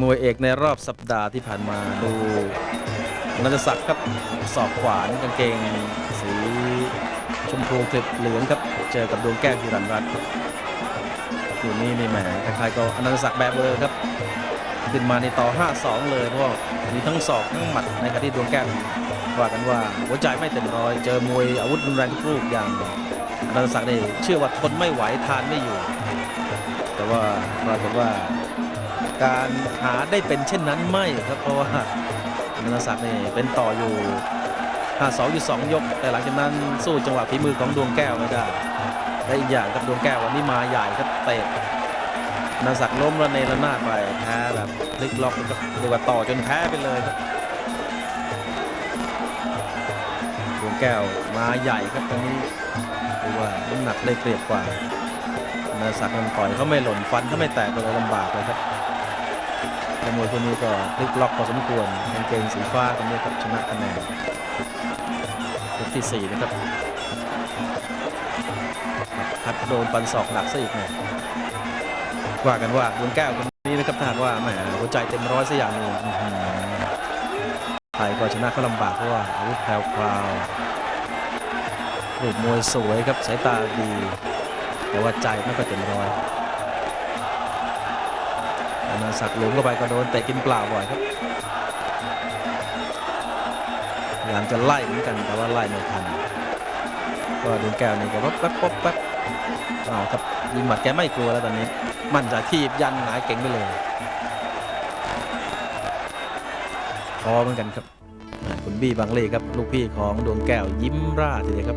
มวยเอกในรอบสัปดาห์ที่ผ่านมาดูนันทศักดิ์ครับสอบขวานกางเกง สีชมพูคลิปเหลืองครับ เจอกับดวงแก้วฮิรันรัตน์อยู่นี่นี่แหมคล้ายๆก็อนันตศักดิ์แบบเบอร์ครับ ขึ้นมาในต่อ 5-2 เลยเพราะมีทั้งศอกทั้งหมัดในขณะที่ดวงแก้วว่ากันว่าหัวใจไม่เต็มร้อย เจอมวยอาวุธรุนแรงทุกรูปอย่างอนันตศักดิ์นี่เชื่อว่าทนไม่ไหวทานไม่อยู่ แต่ว่าปรากฏว่า การหาได้เป็นเช่นนั้นไม่ครับเพราะว่าอนันตศักดิ์นี่เป็นต่ออยู่5-2อยู่2ยก แต่หลังจากนั้นสู้จังหวะฝีมือของดวงแก้วไม่ได้และอีกอย่างกับดวงแก้ววันนี้มาใหญ่ครับเตะนันตศักดิ์ล้มระเนระนาดไปแพ้แบบพลิกล็อกครับเรียกว่าต่อจนแพ้ไปเลยครับดวงแก้วมาใหญ่ครับตรงนี้ดูว่าน้ำหนักได้เปรียบกว่านันตศักดิ์มันต่อยเขาไม่หล่นฟันเขาไม่แตกก็เลยลำบากเลยครับ แต่มวยคนนี้ก็พลิกล็อกพอสมควรกางเกงสีฟ้าคนนี้ครับชนะคะแนนยกที่ 4 นะครับพัดโดนฟันศอกหนักซะอีกหน่ว่ากันว่าดวงแก้วคนนี้นะครับถ้าว่าแหมหัวใจเต็มร้อยซะอย่างหนึงไทยก็ชนะเขาลำบากเพราะว่าอาวุธแพรวพราวรูปมวยสวยครับสายตาดี แต่ว่าใจไม่ค่อยเต็มร้อย อนาศักหลงเข้าไปก็โดนเตะกินเปล่าบ่อยครับพยายามจะไล่เหมือนกันแต่ว่าไล่ไม่ทันก็ดวงแก้วนี่ก็วับแป๊บปั๊บแป๊บเอาครับยิงหมัดแกไม่กลัวแล้วตอนนี้ มั่นใจทีบยันหงายเก่งไปเลยพอเหมือนกันครับคุณบี้บางเล่ครับลูกพี่ของดวงแก้วยิ้มร่าทีเดียวครับ